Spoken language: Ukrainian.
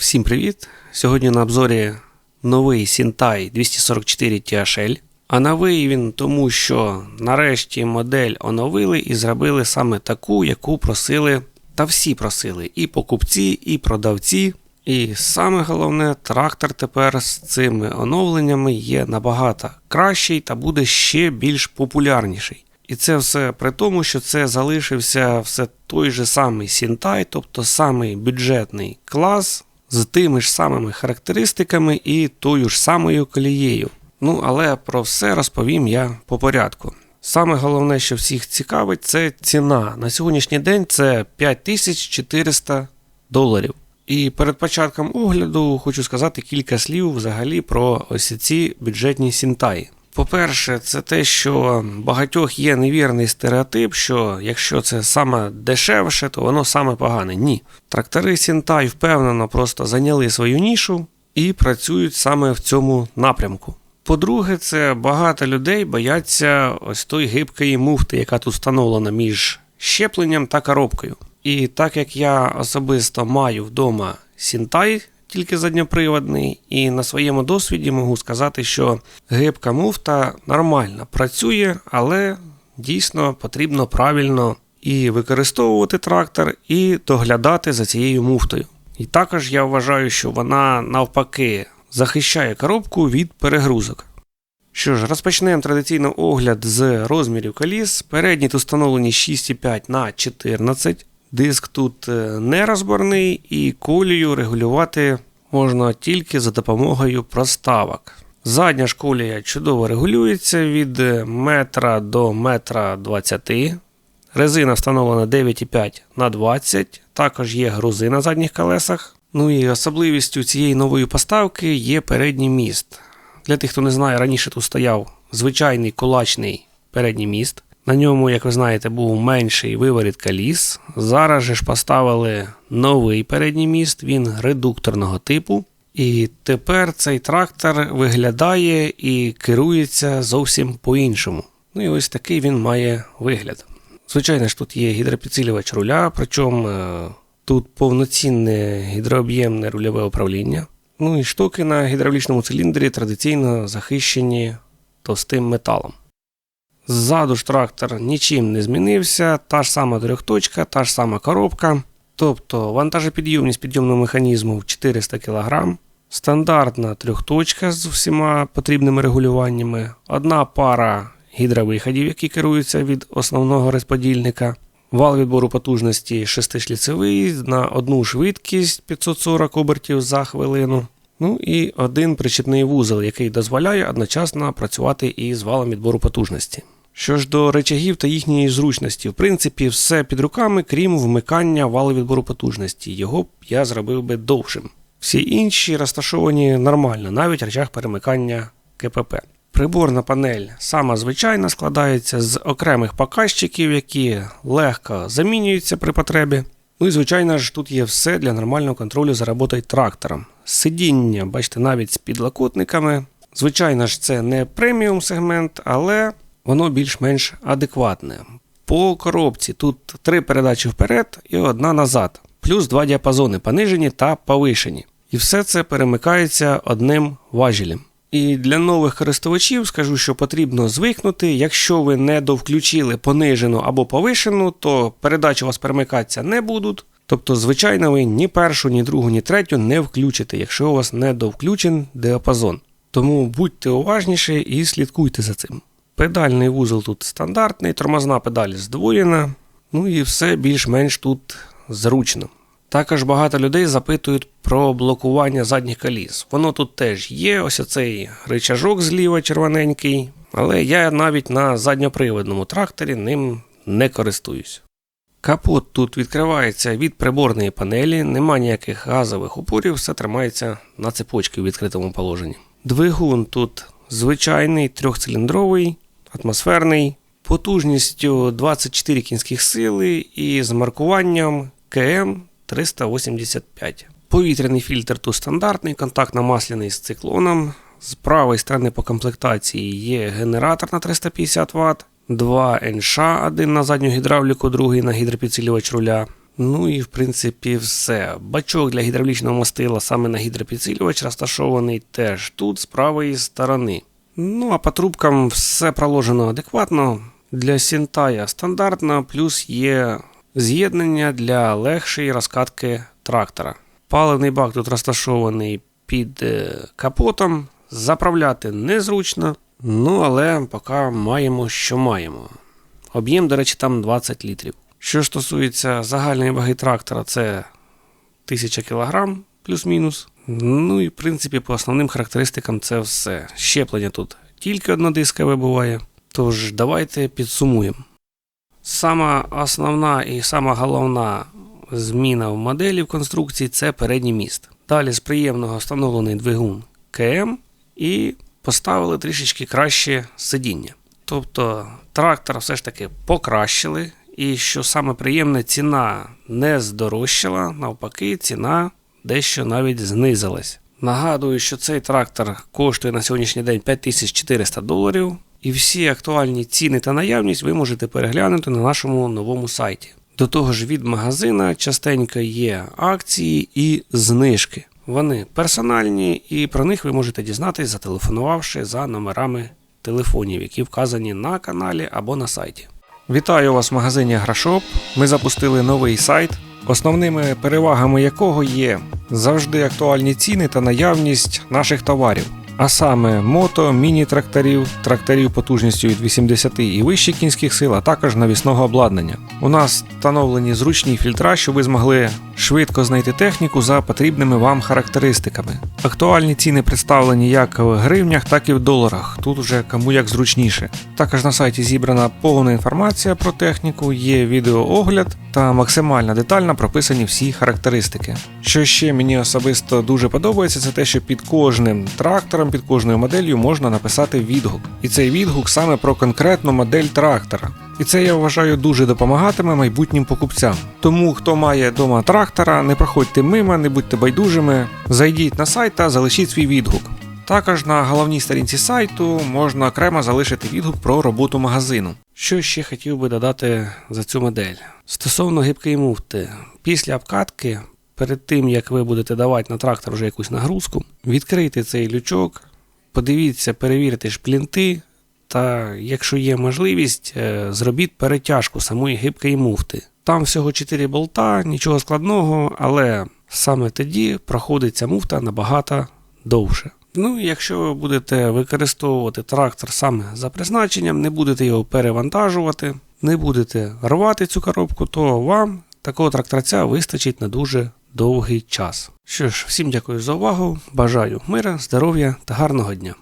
Всім привіт! Сьогодні на обзорі новий Сінтай 244 THL. А новий він тому, що нарешті модель оновили і зробили саме таку, яку просили, та всі просили, і покупці, і продавці. І саме головне, трактор тепер з цими оновленнями є набагато кращий та буде ще більш популярніший. І це все при тому, що це залишився все той же самий Сінтай, тобто самий бюджетний клас з тими ж самими характеристиками і тою ж самою колією. Ну, але про все розповім я по порядку. Саме головне, що всіх цікавить, це ціна. На сьогоднішній день це 5400 доларів. І перед початком огляду хочу сказати кілька слів взагалі про ось ці бюджетні сінтаї. По-перше, це те, що багатьох є невірний стереотип, що якщо це саме дешевше, то воно саме погане. Ні. Трактори Сінтай впевнено просто зайняли свою нішу і працюють саме в цьому напрямку. По-друге, це багато людей бояться ось той гибкої муфти, яка тут встановлена між щепленням та коробкою. І так як я особисто маю вдома Сінтай, тільки задньоприводний, і на своєму досвіді можу сказати, що гибка муфта нормально працює, але дійсно потрібно правильно і використовувати трактор, і доглядати за цією муфтою. І також я вважаю, що вона навпаки захищає коробку від перегрузок. Що ж, розпочнемо традиційно огляд з розмірів коліс. Передні тут встановлені 6,5 на 14. Диск тут не розборний і колію регулювати можна тільки за допомогою проставок. Задня ж колія чудово регулюється від метра до метра 20. Резина встановлена 9,5 на 20. Також є грузи на задніх колесах. Ну і особливістю цієї нової поставки є передній міст. Для тих, хто не знає, раніше тут стояв звичайний кулачний передній міст. На ньому, як ви знаєте, був менший виворіт коліс. Зараз же ж поставили новий передній міст, він редукторного типу. І тепер цей трактор виглядає і керується зовсім по-іншому. Ну і ось такий він має вигляд. Звичайно ж, тут є гідропідсилювач руля, причому тут повноцінне гідрооб'ємне рульове управління. Ну і штуки на гідравлічному циліндрі традиційно захищені товстим металом. Ззаду ж трактор нічим не змінився, та ж сама трьохточка, та ж сама коробка. Тобто вантажопідйомність підйомного механізму 400 кг, стандартна трьохточка з всіма потрібними регулюваннями, одна пара гідровиходів, які керуються від основного розподільника, вал відбору потужності 6-шліцевий на одну швидкість 540 обертів за хвилину. Ну і один причепний вузол, який дозволяє одночасно працювати із валом відбору потужності. Що ж до речагів та їхньої зручності, в принципі, все під руками, крім вмикання валу відбору потужності. Його б я зробив би довшим. Всі інші розташовані нормально, навіть речах перемикання КПП. Приборна панель сама звичайна складається з окремих показчиків, які легко замінюються при потребі. Ну і, звичайно ж, тут є все для нормального контролю за роботою трактором. Сидіння, бачите, навіть з підлокотниками. Звичайно ж, це не преміум сегмент, але воно більш-менш адекватне. По коробці тут три передачі вперед і одна назад, плюс два діапазони понижені та повишені. І все це перемикається одним важелем. І для нових користувачів скажу, що потрібно звикнути. Якщо ви не довключили понижену або повишену, то передачі у вас перемикатися не будуть. Тобто, звичайно, ви ні першу, ні другу, ні третю не включите, якщо у вас не довключен діапазон. Тому будьте уважніші і слідкуйте за цим. Педальний вузол тут стандартний, тормозна педаль здвоєна, ну і все більш-менш тут зручно. Також багато людей запитують про блокування задніх коліс. Воно тут теж є, ось оцей ричажок зліва червоненький, але я навіть на задньоприводному тракторі ним не користуюсь. Капот тут відкривається від приборної панелі, нема ніяких газових упорів, все тримається на цепочці в відкритому положенні. Двигун тут звичайний трьохциліндровий, атмосферний, потужністю 24 кінських сили і з маркуванням КМ 385. Повітряний фільтр тут стандартний, контактно-масляний з циклоном. З правої сторони по комплектації є генератор на 350 Вт, два НШ, один на задню гідравліку, другий на гідропідсилювач руля. Ну і в принципі все. Бачок для гідравлічного мастила саме на гідропідсилювач розташований теж тут з правої сторони. Ну а по трубкам все проложено адекватно. Для Сінтая стандартно, плюс є з'єднання для легшої розкатки трактора. Паливний бак тут розташований під е, капотом. Заправляти незручно, ну але поки маємо, що маємо. Об'єм, до речі, там 20 літрів. Що стосується загальної ваги трактора, це 1000 кг плюс-мінус. Ну і в принципі по основним характеристикам це все. Щеплення тут тільки однодискове буває. Тож давайте підсумуємо. Сама основна і сама головна зміна в моделі в конструкції це передній міст. Далі з приємного встановлений двигун КМ і поставили трішечки краще сидіння. Тобто трактор все ж таки покращили, і що саме приємне, ціна не здорожчала, навпаки, ціна дещо навіть знизилась. Нагадую, що цей трактор коштує на сьогоднішній день 5400 доларів, і всі актуальні ціни та наявність ви можете переглянути на нашому новому сайті. До того ж, від магазина частенько є акції і знижки. Вони персональні, і про них ви можете дізнатись, зателефонувавши за номерами телефонів, які вказані на каналі або на сайті. Вітаю вас в магазині Агрошоп. Ми запустили новий сайт, основними перевагами якого є завжди актуальні ціни та наявність наших товарів. А саме мото, міні-тракторів, тракторів потужністю від 80 і вище кінських сил, а також навісного обладнання. У нас встановлені зручні фільтра, щоб ви змогли швидко знайти техніку за потрібними вам характеристиками. Актуальні ціни представлені як в гривнях, так і в доларах. Тут уже кому як зручніше. Також на сайті зібрана повна інформація про техніку, є відеоогляд та максимально детально прописані всі характеристики. Що ще мені особисто дуже подобається, це те, що під кожним трактором, під кожною моделлю можна написати відгук. І цей відгук саме про конкретну модель трактора. І це я вважаю дуже допомагатиме майбутнім покупцям. Тому хто має вдома трактора, не проходьте мимо, не будьте байдужими, зайдіть на сайт та залишіть свій відгук. Також на головній сторінці сайту можна окремо залишити відгук про роботу магазину. Що ще хотів би додати за цю модель? Стосовно гибкої муфти, після обкатки, перед тим як ви будете давати на трактор вже якусь нагрузку, відкрийте цей лючок, подивіться, перевірте шплінти, та якщо є можливість, е, зробіть перетяжку самої гибкої муфти. Там всього 4 болта, нічого складного, але саме тоді проходить ця муфта набагато довше. Ну, якщо ви будете використовувати трактор саме за призначенням, не будете його перевантажувати, не будете рвати цю коробку, то вам такого тракторця вистачить на дуже довгий час. Що ж, всім дякую за увагу, бажаю мира, здоров'я та гарного дня.